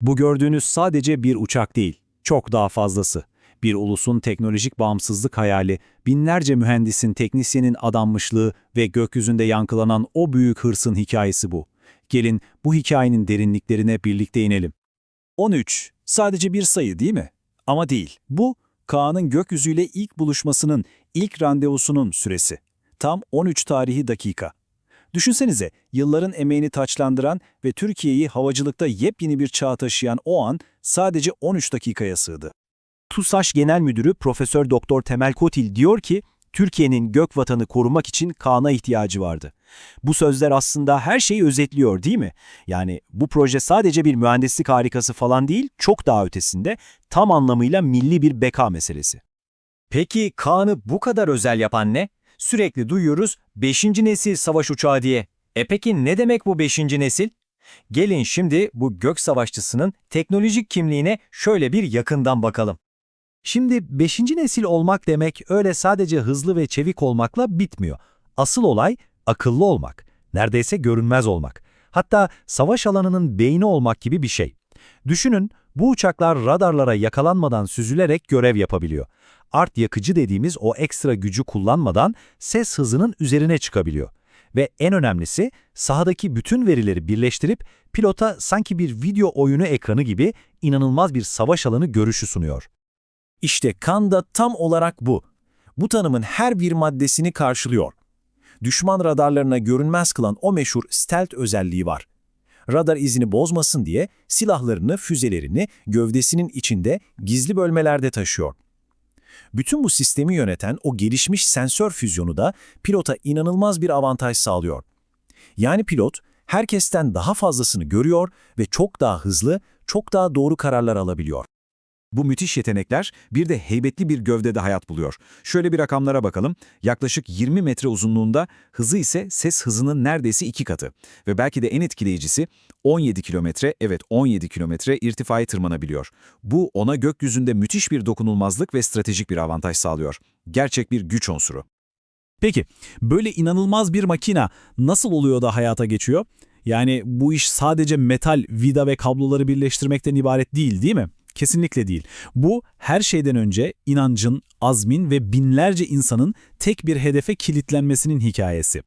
Bu gördüğünüz sadece bir uçak değil, çok daha fazlası. Bir ulusun teknolojik bağımsızlık hayali, binlerce mühendisin, teknisyenin adanmışlığı ve gökyüzünde yankılanan o büyük hırsın hikayesi bu. Gelin bu hikayenin derinliklerine birlikte inelim. 13. Sadece bir sayı değil mi? Ama değil. Bu, Kaan'ın gökyüzüyle ilk buluşmasının, ilk randevusunun süresi. Tam 13 tarihi dakika. Düşünsenize, yılların emeğini taçlandıran ve Türkiye'yi havacılıkta yepyeni bir çağa taşıyan o an sadece 13 dakikaya sığdı. TUSAŞ Genel Müdürü Profesör Doktor Temel Kotil diyor ki, Türkiye'nin gök vatanı korumak için Kaan'a ihtiyacı vardı. Bu sözler aslında her şeyi özetliyor değil mi? Yani bu proje sadece bir mühendislik harikası falan değil, çok daha ötesinde, tam anlamıyla milli bir beka meselesi. Peki Kaan'ı bu kadar özel yapan ne? Sürekli duyuyoruz 5. nesil savaş uçağı diye. E peki ne demek bu 5. nesil? Gelin şimdi bu gök savaşçısının teknolojik kimliğine şöyle bir yakından bakalım. Şimdi 5. nesil olmak demek öyle sadece hızlı ve çevik olmakla bitmiyor. Asıl olay akıllı olmak, neredeyse görünmez olmak. Hatta savaş alanının beyni olmak gibi bir şey. Düşünün, bu uçaklar radarlara yakalanmadan süzülerek görev yapabiliyor. Art yakıcı dediğimiz o ekstra gücü kullanmadan ses hızının üzerine çıkabiliyor. Ve en önemlisi sahadaki bütün verileri birleştirip pilota sanki bir video oyunu ekranı gibi inanılmaz bir savaş alanı görüşü sunuyor. İşte kan da tam olarak bu. Bu tanımın her bir maddesini karşılıyor. Düşman radarlarına görünmez kılan o meşhur stealth özelliği var. Radar izini bozmasın diye silahlarını, füzelerini gövdesinin içinde gizli bölmelerde taşıyor. Bütün bu sistemi yöneten o gelişmiş sensör füzyonu da pilota inanılmaz bir avantaj sağlıyor. Yani pilot herkesten daha fazlasını görüyor ve çok daha hızlı, çok daha doğru kararlar alabiliyor. Bu müthiş yetenekler bir de heybetli bir gövdede hayat buluyor. Şöyle bir rakamlara bakalım. Yaklaşık 20 metre uzunluğunda, hızı ise ses hızının neredeyse iki katı. Ve belki de en etkileyicisi 17 kilometre, evet 17 kilometre irtifaya tırmanabiliyor. Bu ona gökyüzünde müthiş bir dokunulmazlık ve stratejik bir avantaj sağlıyor. Gerçek bir güç unsuru. Peki, böyle inanılmaz bir makina nasıl oluyor da hayata geçiyor? Yani bu iş sadece metal, vida ve kabloları birleştirmekten ibaret değil değil mi? Kesinlikle değil. Bu her şeyden önce inancın, azmin ve binlerce insanın tek bir hedefe kilitlenmesinin hikayesi.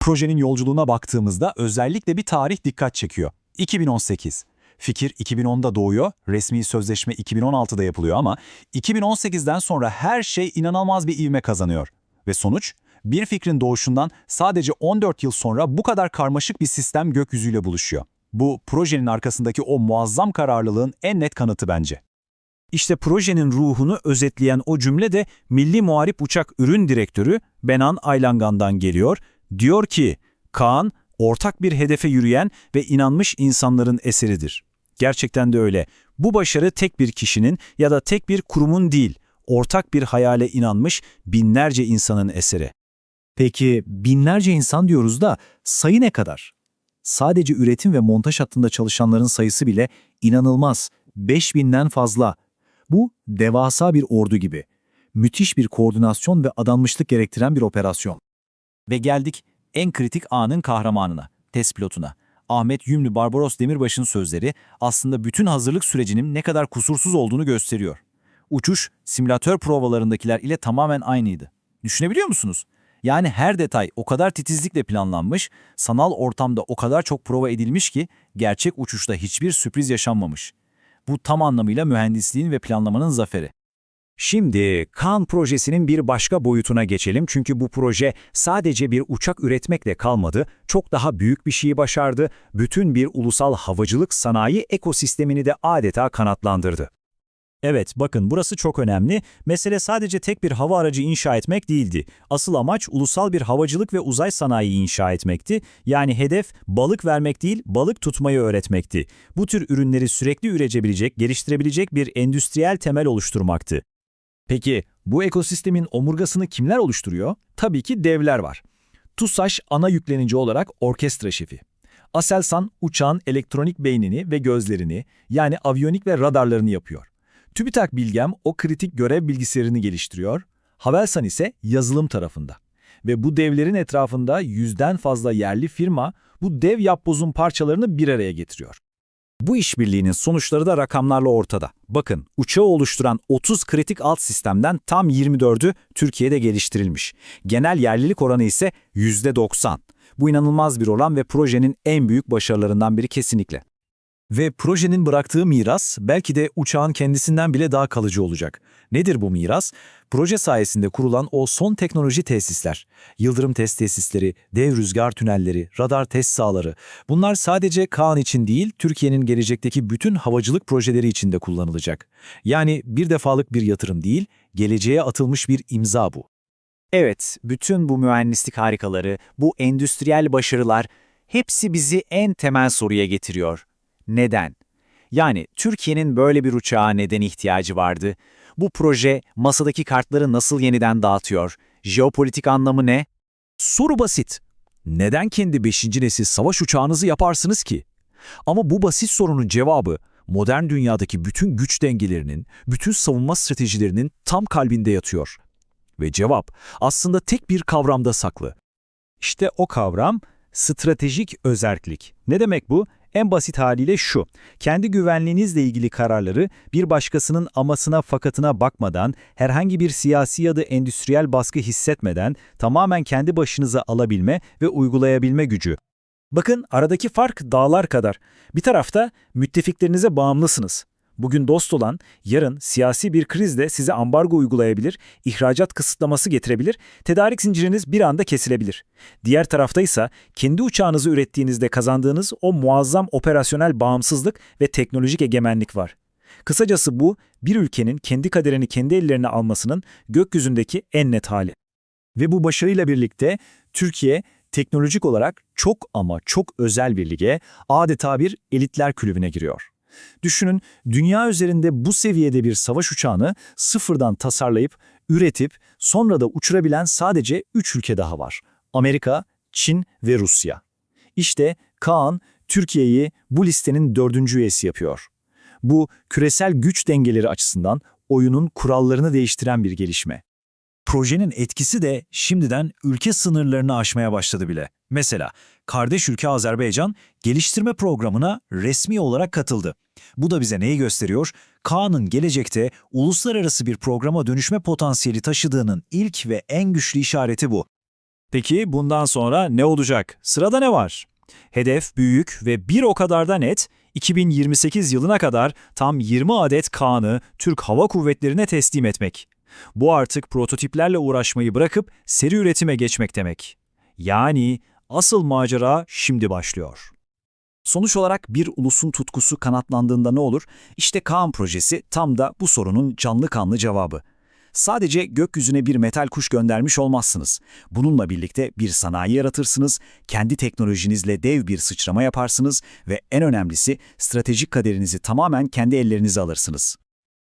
Projenin yolculuğuna baktığımızda özellikle bir tarih dikkat çekiyor. 2018. Fikir 2010'da doğuyor, resmi sözleşme 2016'da yapılıyor ama 2018'den sonra her şey inanılmaz bir ivme kazanıyor. Ve sonuç? Bir fikrin doğuşundan sadece 14 yıl sonra bu kadar karmaşık bir sistem gökyüzüyle buluşuyor. Bu projenin arkasındaki o muazzam kararlılığın en net kanıtı bence. İşte projenin ruhunu özetleyen o cümle de Milli Muharip Uçak Ürün Direktörü Benan Aylangan'dan geliyor. Diyor ki, Kaan, ortak bir hedefe yürüyen ve inanmış insanların eseridir. Gerçekten de öyle. Bu başarı tek bir kişinin ya da tek bir kurumun değil, ortak bir hayale inanmış binlerce insanın eseri. Peki binlerce insan diyoruz da sayı ne kadar? Sadece üretim ve montaj hattında çalışanların sayısı bile inanılmaz. 5000'den fazla. Bu devasa bir ordu gibi. Müthiş bir koordinasyon ve adanmışlık gerektiren bir operasyon. Ve geldik en kritik anın kahramanına, test pilotuna. Ahmet Yümlü Barbaros Demirbaş'ın sözleri aslında bütün hazırlık sürecinin ne kadar kusursuz olduğunu gösteriyor. Uçuş, simülatör provalarındakiler ile tamamen aynıydı. Düşünebiliyor musunuz? Yani her detay o kadar titizlikle planlanmış, sanal ortamda o kadar çok prova edilmiş ki gerçek uçuşta hiçbir sürpriz yaşanmamış. Bu tam anlamıyla mühendisliğin ve planlamanın zaferi. Şimdi Kaan projesinin bir başka boyutuna geçelim çünkü bu proje sadece bir uçak üretmekle kalmadı, çok daha büyük bir şeyi başardı, bütün bir ulusal havacılık sanayi ekosistemini de adeta kanatlandırdı. Evet, bakın burası çok önemli. Mesele sadece tek bir hava aracı inşa etmek değildi. Asıl amaç ulusal bir havacılık ve uzay sanayi inşa etmekti. Yani hedef balık vermek değil, balık tutmayı öğretmekti. Bu tür ürünleri sürekli üretebilecek, geliştirebilecek bir endüstriyel temel oluşturmaktı. Peki bu ekosistemin omurgasını kimler oluşturuyor? Tabii ki devler var. TUSAŞ ana yüklenici olarak orkestra şefi. Aselsan uçağın elektronik beynini ve gözlerini yani aviyonik ve radarlarını yapıyor. TÜBİTAK Bilgem o kritik görev bilgisayarını geliştiriyor, Havelsan ise yazılım tarafında. Ve bu devlerin etrafında yüzden fazla yerli firma bu dev yapbozun parçalarını bir araya getiriyor. Bu işbirliğinin sonuçları da rakamlarla ortada. Bakın, uçağı oluşturan 30 kritik alt sistemden tam 24'ü Türkiye'de geliştirilmiş. Genel yerlilik oranı ise %90. Bu inanılmaz bir oran ve projenin en büyük başarılarından biri kesinlikle. Ve projenin bıraktığı miras belki de uçağın kendisinden bile daha kalıcı olacak. Nedir bu miras? Proje sayesinde kurulan o son teknoloji tesisler. Yıldırım test tesisleri, dev rüzgar tünelleri, radar test sahaları. Bunlar sadece Kaan için değil, Türkiye'nin gelecekteki bütün havacılık projeleri için de kullanılacak. Yani bir defalık bir yatırım değil, geleceğe atılmış bir imza bu. Evet, bütün bu mühendislik harikaları, bu endüstriyel başarılar hepsi bizi en temel soruya getiriyor. Neden? Yani Türkiye'nin böyle bir uçağa neden ihtiyacı vardı? Bu proje masadaki kartları nasıl yeniden dağıtıyor? Jeopolitik anlamı ne? Soru basit. Neden kendi 5. nesil savaş uçağınızı yaparsınız ki? Ama bu basit sorunun cevabı modern dünyadaki bütün güç dengelerinin, bütün savunma stratejilerinin tam kalbinde yatıyor. Ve cevap aslında tek bir kavramda saklı. İşte o kavram stratejik özerklik. Ne demek bu? En basit haliyle şu, kendi güvenliğinizle ilgili kararları bir başkasının amasına fakatına bakmadan, herhangi bir siyasi ya da endüstriyel baskı hissetmeden tamamen kendi başınıza alabilme ve uygulayabilme gücü. Bakın aradaki fark dağlar kadar. Bir tarafta müttefiklerinize bağımlısınız. Bugün dost olan, yarın siyasi bir krizde size ambargo uygulayabilir, ihracat kısıtlaması getirebilir, tedarik zinciriniz bir anda kesilebilir. Diğer tarafta ise kendi uçağınızı ürettiğinizde kazandığınız o muazzam operasyonel bağımsızlık ve teknolojik egemenlik var. Kısacası bu, bir ülkenin kendi kaderini kendi ellerine almasının gökyüzündeki en net hali. Ve bu başarıyla birlikte Türkiye teknolojik olarak çok ama çok özel bir lige, adeta bir elitler kulübüne giriyor. Düşünün, dünya üzerinde bu seviyede bir savaş uçağını sıfırdan tasarlayıp, üretip, sonra da uçurabilen sadece 3 ülke daha var. Amerika, Çin ve Rusya. İşte Kaan, Türkiye'yi bu listenin dördüncü üyesi yapıyor. Bu, küresel güç dengeleri açısından oyunun kurallarını değiştiren bir gelişme. Projenin etkisi de şimdiden ülke sınırlarını aşmaya başladı bile. Mesela kardeş ülke Azerbaycan geliştirme programına resmi olarak katıldı. Bu da bize neyi gösteriyor? Kaan'ın gelecekte uluslararası bir programa dönüşme potansiyeli taşıdığının ilk ve en güçlü işareti bu. Peki bundan sonra ne olacak? Sırada ne var? Hedef büyük ve bir o kadar da net, 2028 yılına kadar tam 20 adet Kaan'ı Türk Hava Kuvvetleri'ne teslim etmek. Bu artık prototiplerle uğraşmayı bırakıp seri üretime geçmek demek. Yani asıl macera şimdi başlıyor. Sonuç olarak bir ulusun tutkusu kanatlandığında ne olur? İşte Kaan projesi tam da bu sorunun canlı kanlı cevabı. Sadece gökyüzüne bir metal kuş göndermiş olmazsınız. Bununla birlikte bir sanayi yaratırsınız, kendi teknolojinizle dev bir sıçrama yaparsınız ve en önemlisi stratejik kaderinizi tamamen kendi ellerinize alırsınız.